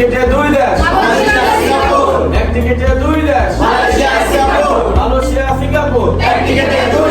দুই দেশ দুই দেশ একদিকে সিঙ্গাপুর দুই দেশ মালয়েশিয়া সিঙ্গাপুর একদিকে দুই